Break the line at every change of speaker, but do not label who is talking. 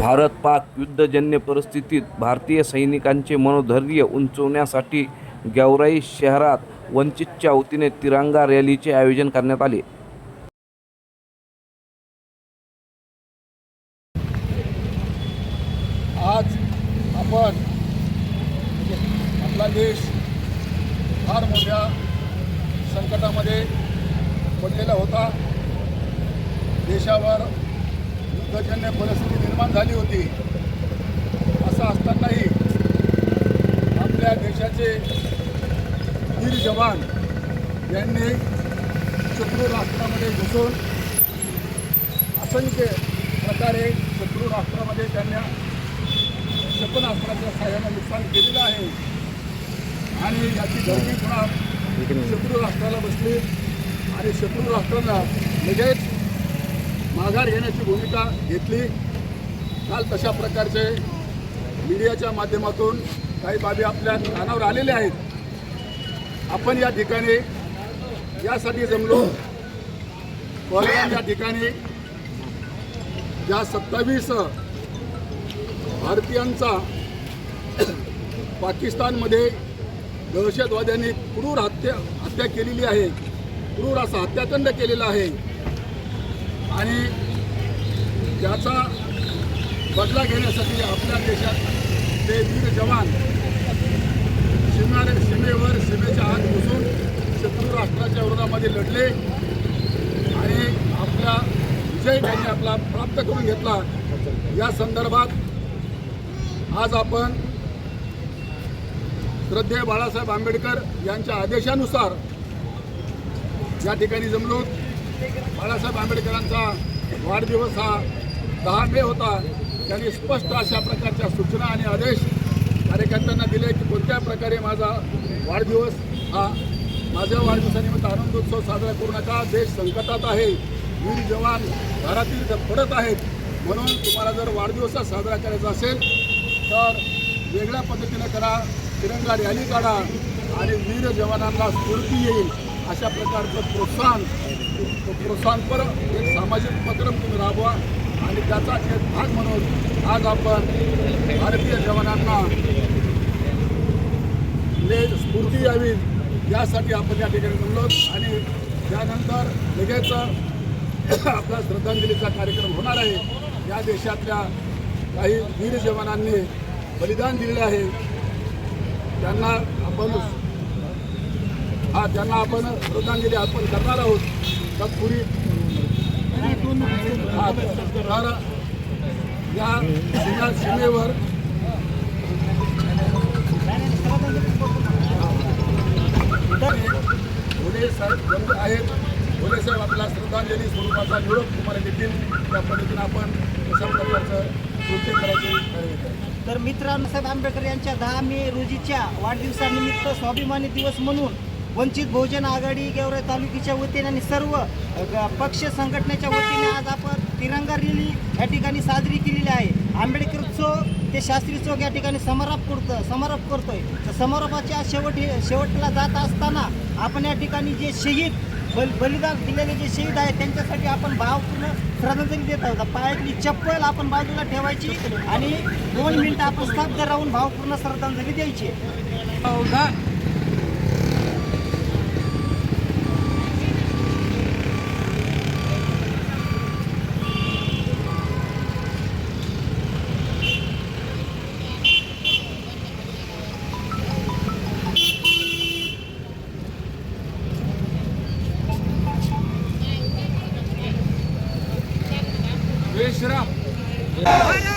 भारत पाक युद्धजन्य परिस्थितीत भारतीय सैनिकांचे मनोधैर्य उंचवण्यासाठी गेवराई शहरात वंचितच्या वतीने तिरंगा रॅलीचे आयोजन करण्यात आले.
आज आपण आपला देश फार मोठ्या संकटामध्ये पडलेला होता. देशावर युद्धजन्य परिस्थिती निर्माण झाली होती. असं असतानाही आपल्या देशाचे वीर जवान यांनी शत्रू राष्ट्रामध्ये घुसून असंख्य प्रकारे शत्रू राष्ट्रामध्ये त्यांना क्षेपणास्त्राच्या सहाय्यानं नुकसान केलेलं आहे. आणि याची गर्दी पुन्हा शत्रू राष्ट्राला बसली. आणि शत्रू राष्ट्राला लगेच माघार घेण्याची भूमिका घेतली. काल तशा प्रकारचे मीडियाच्या माध्यमातून काही बाबी आपल्या कानावर आलेल्या आहेत. आपण या ठिकाणी यासाठी जमलो. पहलगाम या ठिकाणी ज्या सत्तावीस भारतीयांचा पाकिस्तानमध्ये दहशतवाद्यांनी क्रूर हत्या हत्या केलेली आहे. क्रूर असा हत्याकांड केलेला आहे. आणि त्याचा बदला घेण्यासाठी आपल्या देशात ते वीर जवान सीमा सीमेवर सीमेच्या आत घुसून शत्रू राष्ट्राच्या विरोधामध्ये लढले आणि आपला विजय त्यांनी आपला प्राप्त करून घेतला. या संदर्भात आज आपण श्रद्धेय बाळासाहेब आंबेडकर यांच्या आदेशानुसार या ठिकाणी जमलो. बाळासाहेब आंबेडकरांचा वाढदिवस हा दहा मे होता. त्यांनी स्पष्ट अशा प्रकारच्या सूचना आणि आदेश कार्यकर्त्यांना दिले की कोणत्या प्रकारे माझा वाढदिवस हा माझ्या वाढदिवसानिमित्त आनंदोत्सव साजरा करू नका. देश संकटात आहे. वीर जवान घरातील जर पडत आहेत म्हणून तुम्हाला जर वाढदिवस साजरा करायचा असेल तर वेगळ्या पद्धतीनं करा. तिरंगा रॅली काढा आणि वीर जवानांना स्फूर्ती येईल अशा प्रकारचं प्रोत्साहन. प्रोत्साहनपर एक सामाजिक उपक्रम तुम्ही राबवा. त्याचा एक भाग म्हणून आज आपण भारतीय जवानांना ले स्फूर्ती यावी यासाठी आपण या ठिकाणी म्हणलो. आणि त्यानंतर लगेच आपला श्रद्धांजलीचा कार्यक्रम होणार आहे. या देशातल्या काही वीर जवानांनी बलिदान दिलेलं आहे. त्यांना आपण हा त्यांना आपण श्रद्धांजली अर्पण करणार आहोत. तत्पूर्वी तर या सीमा सीमेवर भोले साहेब बंद आहेत. भोले साहेब आपला श्रद्धांजली स्वरूपाचा निरोप तुम्हाला देतील. त्या पद्धतीनं आपण कशा प्रकारचं कृत्य करायचं
तर मित्रांनो साहेब आंबेडकर यांच्या दहा मे रोजीच्या वाढदिवसानिमित्त स्वाभिमानी दिवस म्हणून वंचित बहुजन आघाडी गेवराई तालुक्याच्या वतीने आणि सर्व पक्ष संघटनेच्या वतीने आज आपण तिरंगा रॅली या ठिकाणी साजरी केलेली आहे. आंबेडकर चौक ते शास्त्री चौक या ठिकाणी समारोप करतो समारोप करतोय. तर समारोपाच्या शेवट शेवटला जात असताना आपण या ठिकाणी जे शहीद बल बलिदान दिलेले जे शहीद आहेत त्यांच्यासाठी आपण भावपूर्ण श्रद्धांजली देत आहोत. पायातली चप्पल आपण बाजूला ठेवायची आणि दोन मिनिटं आपण स्तब्ध राहून भावपूर्ण श्रद्धांजली द्यायची.
जय श्रीराम
भारत